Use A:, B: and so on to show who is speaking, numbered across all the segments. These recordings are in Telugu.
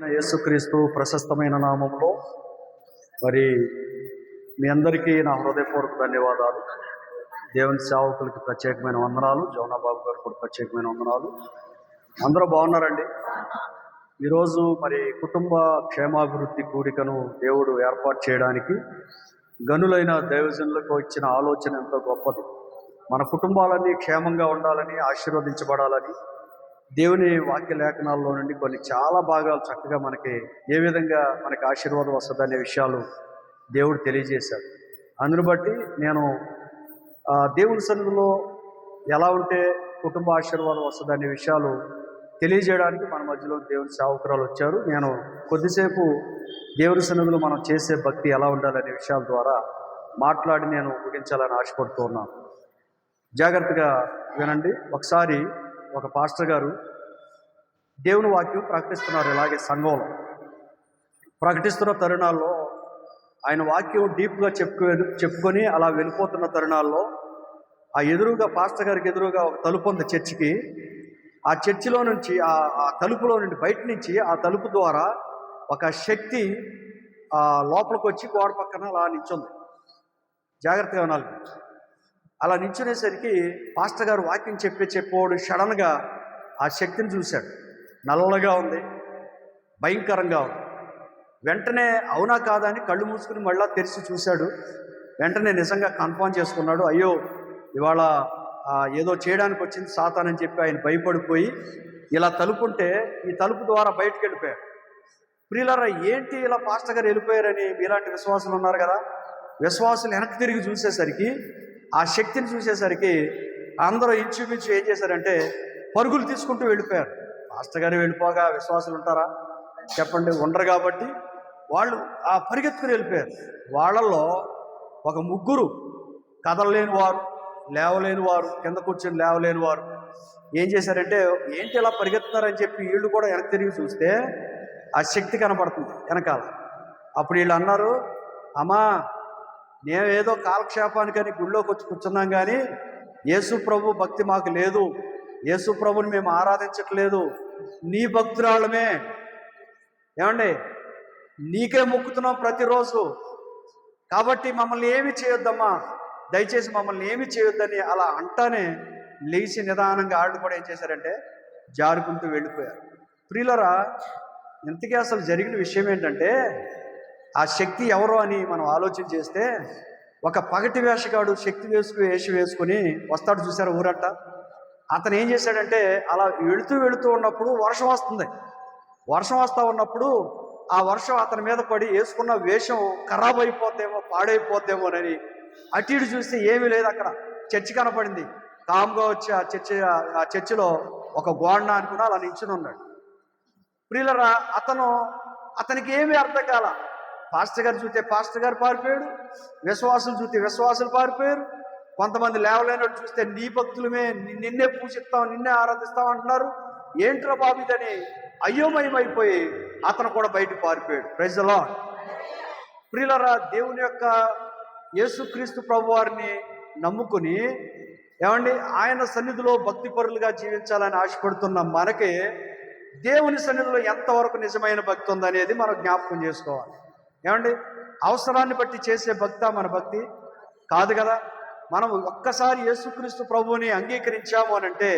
A: యేసుక్రీస్తు ప్రశస్తమైన నామంలో మరి మీ అందరికీ నా హృదయపూర్వక ధన్యవాదాలు. దేవుని సేవకులకి ప్రత్యేకమైన వందనాలు జౌనాబాబు గారు కూడా ప్రత్యేకమైన వందనాలు. అందరూ బాగున్నారండి? ఈరోజు మరి కుటుంబ క్షేమాభివృద్ధి కూడికను దేవుడు ఏర్పాటు చేయడానికి గనులైన దైవజనులకు ఇచ్చిన ఆలోచన ఎంతో గొప్పది. మన కుటుంబాలన్నీ క్షేమంగా ఉండాలని ఆశీర్వదించబడాలని దేవుని వాక్య లేఖనాల్లో నుండి కొన్ని చాలా భాగాలు చక్కగా మనకి ఏ విధంగా మనకి ఆశీర్వాదం వస్తుందనే విషయాలు దేవుడు తెలియజేశాడు. అందును బట్టి నేను దేవుని సన్నిధిలో ఎలా ఉంటే కుటుంబ ఆశీర్వాదం వస్తుందనే విషయాలు తెలియజేయడానికి మన మధ్యలో దేవుని సేవకురాలు వచ్చారు. నేను కొద్దిసేపు దేవుని సన్నిధిలో మనం చేసే భక్తి ఎలా ఉండాలనే విషయాల ద్వారా మాట్లాడి నేను ముగించాలని ఆశపడుతూ ఉన్నాను. జాగ్రత్తగా వినండి. ఒకసారి ఒక పాస్టర్ గారు దేవుని వాక్యం ప్రకటిస్తున్నారు ఇలాగే సంఘంలో. ప్రకటిస్తున్న తరుణాల్లో ఆయన వాక్యం డీప్గా చెప్పు చెప్పుకొని అలా వెళ్ళిపోతున్న తరుణాల్లో ఆ ఎదురుగా పాస్టర్ గారికి ఎదురుగా ఒక తలుపు ఉంది చర్చికి. ఆ చర్చిలో నుంచి ఆ ఆ తలుపులో నుండి బయట నుంచి ఆ తలుపు ద్వారా ఒక శక్తి ఆ లోపలికి వచ్చి గోడ పక్కన అలా నిల్చుంది. జాగ్రత్తగా వినాలి. అలా నిల్చునేసరికి పాస్టర్ గారు వాక్యం చెప్పే చెప్పేవాడు సడన్గా ఆ శక్తిని చూశాడు. నల్లగా ఉంది భయంకరంగా ఉంది. వెంటనే అవునా కాదా అని కళ్ళు మూసుకుని మళ్ళా తెరిచి చూశాడు. వెంటనే నిజంగా కన్ఫర్మ్ చేసుకున్నాడు అయ్యో ఇవాళ ఏదో చేయడానికి వచ్చింది సాతానని చెప్పి ఆయన భయపడిపోయి ఇలా తలుపుంటే ఈ తలుపు ద్వారా బయటకు వెళ్ళిపోయాడు. ప్రియులరా ఏంటి ఇలా పాస్టర్ గారు వెళ్ళిపోయారని మీలాంటి విశ్వాసులు ఉన్నారు కదా? విశ్వాసులు వెనక్కి తిరిగి చూసేసరికి ఆ శక్తిని చూసేసరికి అందరూ ఇంచుమించు ఏం చేశారంటే పరుగులు తీసుకుంటూ వెళ్ళిపోయారు. మాస్టర్ గారు వెళ్ళిపోగా విశ్వాసులు ఉంటారా? చెప్పండి. ఉండరు కాబట్టి వాళ్ళు ఆ పరిగెత్తుకుని వెళ్ళిపోయారు. వాళ్ళల్లో ఒక ముగ్గురు కదలలేని వారు లేవలేని వారు కింద కూర్చొని లేవలేని వారు. ఏం చేశారంటే ఏంటి ఇలా పరిగెత్తున్నారని చెప్పి వీళ్ళు కూడా వెనక్కి తిరిగి చూస్తే ఆ శక్తి కనపడుతుంది వెనకాల. అప్పుడు వీళ్ళు అన్నారు అమ్మా మేమేదో కాలక్షేపానికని గుళ్ళోకి వచ్చి కూర్చున్నాం కానీ యేసు ప్రభు భక్తి మాకు లేదు. యేసు ప్రభుని మేము ఆరాధించట్లేదు. నీ భక్తురాళ్ళమే. ఏమండి? నీకే మొక్కుతున్నాం ప్రతిరోజు. కాబట్టి మమ్మల్ని ఏమి చేయొద్దమ్మా. దయచేసి మమ్మల్ని ఏమి చేయొద్దని అలా అంటానే లేచి నిదానంగా ఆళ్ళు కూడా ఏం చేశారంటే జారుకుంటూ వెళ్ళిపోయారు. ప్రియులరా ఇంతకీ అసలు జరిగిన విషయం ఏంటంటే ఆ శక్తి ఎవరో అని మనం ఆలోచన చేస్తే ఒక పగటి వేషగాడు శక్తి వేసుకు వేషి వేసుకుని వస్తాడు చూసారు ఊరంట? అతను ఏం చేశాడంటే అలా వెళుతూ వెళుతూ ఉన్నప్పుడు వర్షం వస్తుంది. వర్షం వస్తూ ఉన్నప్పుడు ఆ వర్షం అతని మీద పడి వేసుకున్న వేషం ఖరాబ్ అయిపోతేమో పాడైపోతేమోనని అటు ఇటు చూస్తే ఏమీ లేదు అక్కడ. చర్చి కనపడింది. కామ్గా వచ్చి ఆ చర్చి ఆ చర్చిలో ఒక గోడ అనుకుని అలా నించుని ఉన్నాడు. ప్రియులరా అతను అతనికి ఏమీ అర్థం కాల. పాస్టర్ గారు చూస్తే పాస్టర్ గారు పారిపోయాడు విశ్వాసులు చూస్తే విశ్వాసులు పారిపోయారు. కొంతమంది లేవలేనట్టు చూస్తే నీ భక్తులమే నిన్నే పూజిస్తాం నిన్నే ఆరాధిస్తాం అంటున్నారు. ఏంట్రా బాబు ఇదని అయోమయమైపోయి అతను కూడా బయటకు పారిపోయాడు. ప్రజలో ప్రియులరా దేవుని యొక్క యేసుక్రీస్తు ప్రభు వారిని నమ్ముకుని ఏమండి ఆయన సన్నిధిలో భక్తి పరులుగా జీవించాలని ఆశపడుతున్న మనకి దేవుని సన్నిధిలో ఎంతవరకు నిజమైన భక్తి ఉందనేది మనం జ్ఞాపకం చేసుకోవాలి. ఏమండి? అవసరాన్ని బట్టి చేసే భక్త మన భక్తి కాదు కదా? మనం ఒక్కసారి యేసుక్రీస్తు ప్రభువుని అంగీకరించాము అని అంటే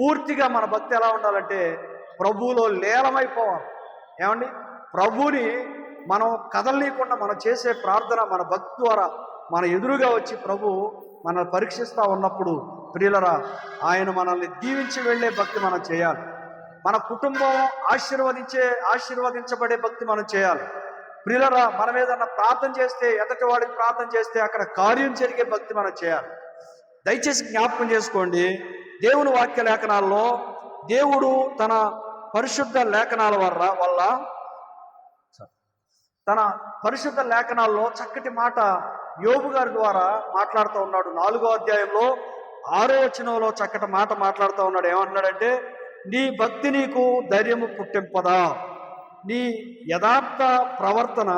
A: పూర్తిగా మన భక్తి ఎలా ఉండాలంటే ప్రభువులో లేలమైపోవాలి ఏమండి? ప్రభువుని మనం కదలనీయకుండా మనం చేసే ప్రార్థన మన భక్తి ద్వారా మన ఎదురుగా వచ్చి ప్రభు మనల్ని పరీక్షిస్తూ ఉన్నప్పుడు ప్రియులరా ఆయన మనల్ని దీవించి వెళ్ళే భక్తి మనం చేయాలి. మన కుటుంబం ఆశీర్వదించే ఆశీర్వదించబడే భక్తి మనం చేయాలి. ప్రియులరా మనం ఏదన్నా ప్రార్థన చేస్తే ఎదటి వాడికి ప్రార్థన చేస్తే అక్కడ కార్యం జరిగే భక్తి మనం చేయాలి. దయచేసి జ్ఞాపకం చేసుకోండి. దేవుని వాక్య లేఖనాల్లో దేవుడు తన పరిశుద్ధ లేఖనాల వల్ల వల్ల తన పరిశుద్ధ లేఖనాల్లో చక్కటి మాట యోబు గారి ద్వారా మాట్లాడుతూ ఉన్నాడు. నాలుగో అధ్యాయంలో ఆరో వచనంలో చక్కటి మాట మాట్లాడుతూ ఉన్నాడు. ఏమంటున్నాడంటే నీ భక్తి నీకు ధైర్యము పుట్టింపదా? నీ యథార్థ ప్రవర్తన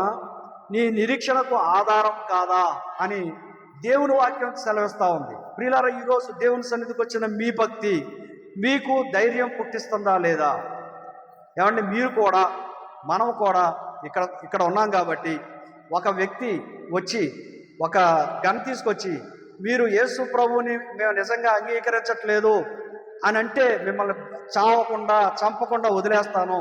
A: నీ నిరీక్షణకు ఆధారం కాదా అని దేవుని వాక్యం సెలవిస్తూ ఉంది. ప్రియులారా ఈరోజు దేవుని సన్నిధికి వచ్చిన మీ భక్తి మీకు ధైర్యం పుట్టిస్తుందా లేదా? ఏమంటే మీరు కూడా మనం కూడా ఇక్కడ ఇక్కడ ఉన్నాం కాబట్టి ఒక వ్యక్తి వచ్చి ఒక గన్ తీసుకొచ్చి మీరు యేసు ప్రభువుని మేము నిజంగా అంగీకరించట్లేదు అని అంటే మిమ్మల్ని చావకుండా చంపకుండా వదిలేస్తాను.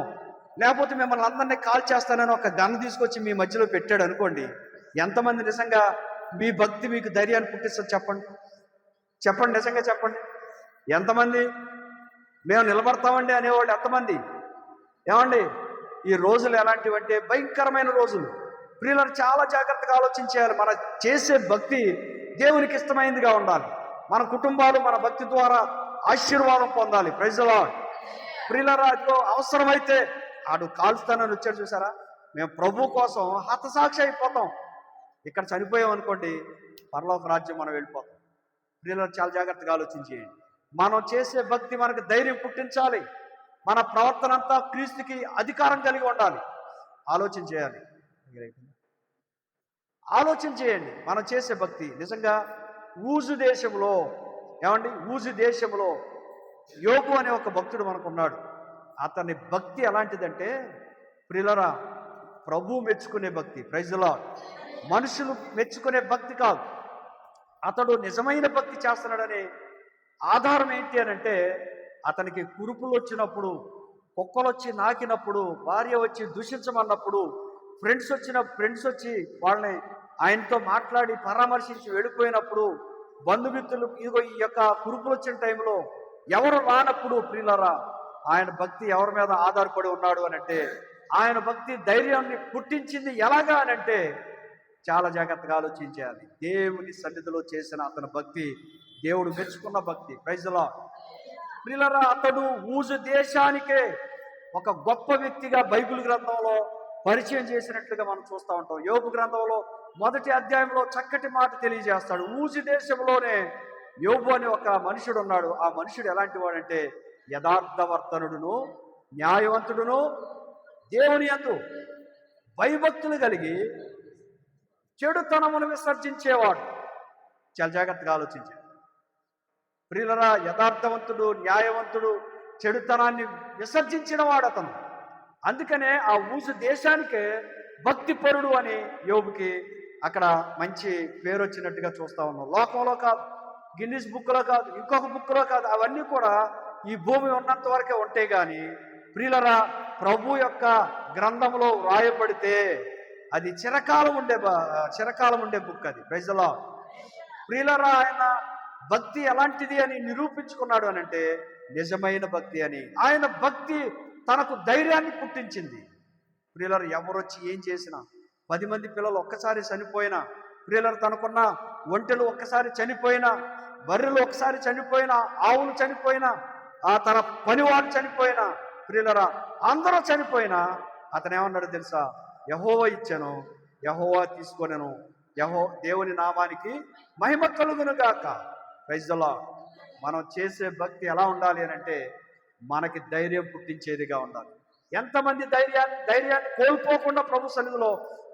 A: లేకపోతే మిమ్మల్ని అందరినీ కాల్ చేస్తానని ఒక గన్ తీసుకొచ్చి మీ మధ్యలో పెట్టాడు అనుకోండి ఎంతమంది నిజంగా మీ భక్తి మీకు ధైర్యాన్ని పుట్టిస్తుంది చెప్పండి. చెప్పండి నిజంగా చెప్పండి. ఎంతమంది? మేము నిలబడతామండి అనేవాళ్ళు ఎంతమంది? ఏమండి? ఈ రోజులు ఎలాంటివంటే భయంకరమైన రోజులు. ప్రియులను చాలా జాగ్రత్తగా ఆలోచించేయాలి. మన చేసే భక్తి దేవునికి ఇష్టమైందిగా ఉండాలి. మన కుటుంబాలు మన భక్తి ద్వారా ఆశీర్వాదం పొందాలి. ప్రజల ప్రియులరాజు అవసరమైతే ఆడు కాల్స్తానని వచ్చాడు చూసారా? మేము ప్రభు కోసం హతసాక్షి అయిపోతాం. ఇక్కడ చనిపోయాం అనుకోండి పరలోక రాజ్యం మనం వెళ్ళిపోతాం. పిల్లలు చాలా జాగ్రత్తగా ఆలోచించేయండి మనం చేసే భక్తి మనకు ధైర్యం పుట్టించాలి. మన ప్రవర్తన అంతా క్రీస్తుకి అధికారం కలిగి ఉండాలి. ఆలోచన చేయాలి. ఆలోచన చేయండి. మనం చేసే భక్తి. నిజంగా ఊజు దేశంలో ఏమండి? ఊజు దేశంలో యోగు అనే ఒక భక్తుడు మనకున్నాడు. అతని భక్తి ఎలాంటిదంటే ప్రిలరా ప్రభు మెచ్చుకునే భక్తి ప్రైజులా మనుషులు మెచ్చుకునే భక్తి కాదు. అతడు నిజమైన భక్తి చేస్తున్నాడనే ఆధారం ఏంటి అని అంటే అతనికి కురుపులు వచ్చినప్పుడు కుక్కలు వచ్చి నాకినప్పుడు భార్య వచ్చి దూషించమన్నప్పుడు ఫ్రెండ్స్ వచ్చిన ఫ్రెండ్స్ వచ్చి వాళ్ళని ఆయనతో మాట్లాడి పరామర్శించి వెళ్ళిపోయినప్పుడు బంధుమిత్రులు ఇదిగో ఈ యొక్క కురుపులు వచ్చిన టైంలో ఎవరు రానప్పుడు ప్రియులరా ఆయన భక్తి ఎవరి మీద ఆధారపడి ఉన్నాడు అని అంటే ఆయన భక్తి ధైర్యాన్ని పుట్టించింది ఎలాగా అని అంటే చాలా జాగ్రత్తగా ఆలోచించాలి దేవుని సన్నిధిలో చేసిన అతని భక్తి దేవుడు మెచ్చుకున్న భక్తి. ప్రైజ్లా ప్రిలరా అతడు ఊజు దేశానికే ఒక గొప్ప వ్యక్తిగా బైబిల్ గ్రంథంలో పరిచయం చేసినట్లుగా మనం చూస్తూ ఉంటాం. యోగు గ్రంథంలో మొదటి అధ్యాయంలో చక్కటి మాట తెలియజేస్తాడు. ఊజు దేశంలోనే యోగు అనే ఒక మనుషుడు ఉన్నాడు. ఆ మనుషుడు ఎలాంటి వాడంటే యథార్థవర్తనుడును న్యాయవంతుడును దేవుని అందు భయభక్తులు కలిగి చెడుతనమును విసర్జించేవాడు. చాలా జాగ్రత్తగా ఆలోచించాడు. ప్రియులరా యథార్థవంతుడు న్యాయవంతుడు చెడుతనాన్ని విసర్జించిన వాడు అతను. అందుకనే ఆ ఊసు దేశానికే భక్తిపరుడు అని యోగుకి అక్కడ మంచి పేరు వచ్చినట్టుగా చూస్తా ఉన్నాం. లోకంలో కాదు గిన్నిస్ బుక్లో కాదు ఇంకొక బుక్లో కాదు అవన్నీ కూడా ఈ భూమి ఉన్నంత వరకే ఉంటే కానీ ప్రియులరా ప్రభు యొక్క గ్రంథంలో వ్రాయబడితే అది చిరకాలం ఉండే చిరకాలం ఉండే బుక్ అది. ప్రజలా ప్రియులరా ఆయన భక్తి ఎలాంటిది అని నిరూపించుకున్నాడు అని అంటే నిజమైన భక్తి అని. ఆయన భక్తి తనకు ధైర్యాన్ని పుట్టించింది. ప్రియులరు ఎవరొచ్చి ఏం చేసినా పది మంది పిల్లలు ఒక్కసారి చనిపోయినా ప్రియులరు తనకున్న ఒంటెలు ఒక్కసారి చనిపోయినా బర్రెలు ఒక్కసారి చనిపోయినా ఆవులు చనిపోయినా ఆ తన పనివాడు చనిపోయినా ప్రియులరా అందరూ చనిపోయినా అతను ఏమన్నాడు తెలుసా? యహోవ ఇచ్చాను యహోవా తీసుకొనను యహో దేవుని నామానికి మహిమ కలుగును గాక. ప్రైజ్లా మనం చేసే భక్తి ఎలా ఉండాలి అని అంటే మనకి ధైర్యం పుట్టించేదిగా ఉండాలి. ఎంతమంది ధైర్యాన్ని ధైర్యాన్ని కోల్పోకుండా ప్రభు సన్నిధిలో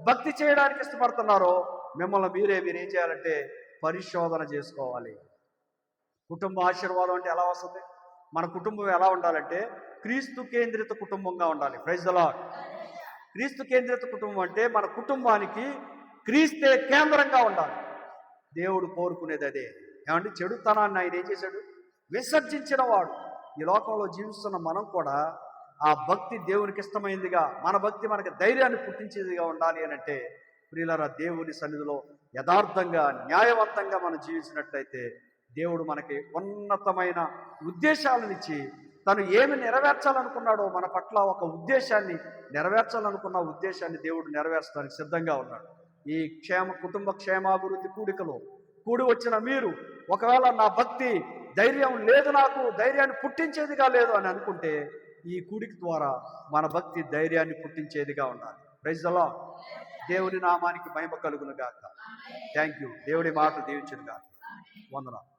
A: భక్తి చేయడానికి ఇష్టపడుతున్నారో మిమ్మల్ని మీరే మీరు ఏం చేయాలంటే పరిశోధన చేసుకోవాలి. కుటుంబ ఆశీర్వాదం అంటే ఎలా వస్తుంది? మన కుటుంబం ఎలా ఉండాలంటే క్రీస్తు కేంద్రిత కుటుంబంగా ఉండాలి. ప్రైజ్ అలా క్రీస్తు కేంద్రిత కుటుంబం అంటే మన కుటుంబానికి క్రీస్తే కేంద్రంగా ఉండాలి. దేవుడు కోరుకునేది అదే. ఏమంటే చెడుతనాన్ని ఆయన ఏం చేశాడు? విసర్జించిన వాడు ఈ లోకంలో జీవిస్తున్న మనం కూడా ఆ భక్తి దేవునికి ఇష్టమైందిగా మన భక్తి మనకి ధైర్యాన్ని పుట్టించేదిగా ఉండాలి అని అంటే ప్రియులరా దేవుని సన్నిధిలో యథార్థంగా న్యాయవంతంగా మనం జీవించినట్లయితే దేవుడు మనకి ఉన్నతమైన ఉద్దేశాలనిచ్చి తను ఏమి నెరవేర్చాలనుకున్నాడో మన పట్ల ఒక ఉద్దేశాన్ని నెరవేర్చాలనుకున్న ఉద్దేశాన్ని దేవుడు నెరవేర్చడానికి సిద్ధంగా ఉన్నాడు. ఈ క్షేమ కుటుంబ క్షేమాభివృద్ధి కూడికలో కూడి వచ్చిన మీరు ఒకవేళ నా భక్తి ధైర్యం లేదు నాకు ధైర్యాన్ని పుట్టించేదిగా లేదు అని అనుకుంటే ఈ కూడిక ద్వారా మన భక్తి ధైర్యాన్ని పుట్టించేదిగా ఉండాలి. ప్రైజ్లో దేవుని నామానికి మహిమ కలుగును గాక. థ్యాంక్ యూ దేవుడి మాటలు దీవించును గాక. వందనాలు.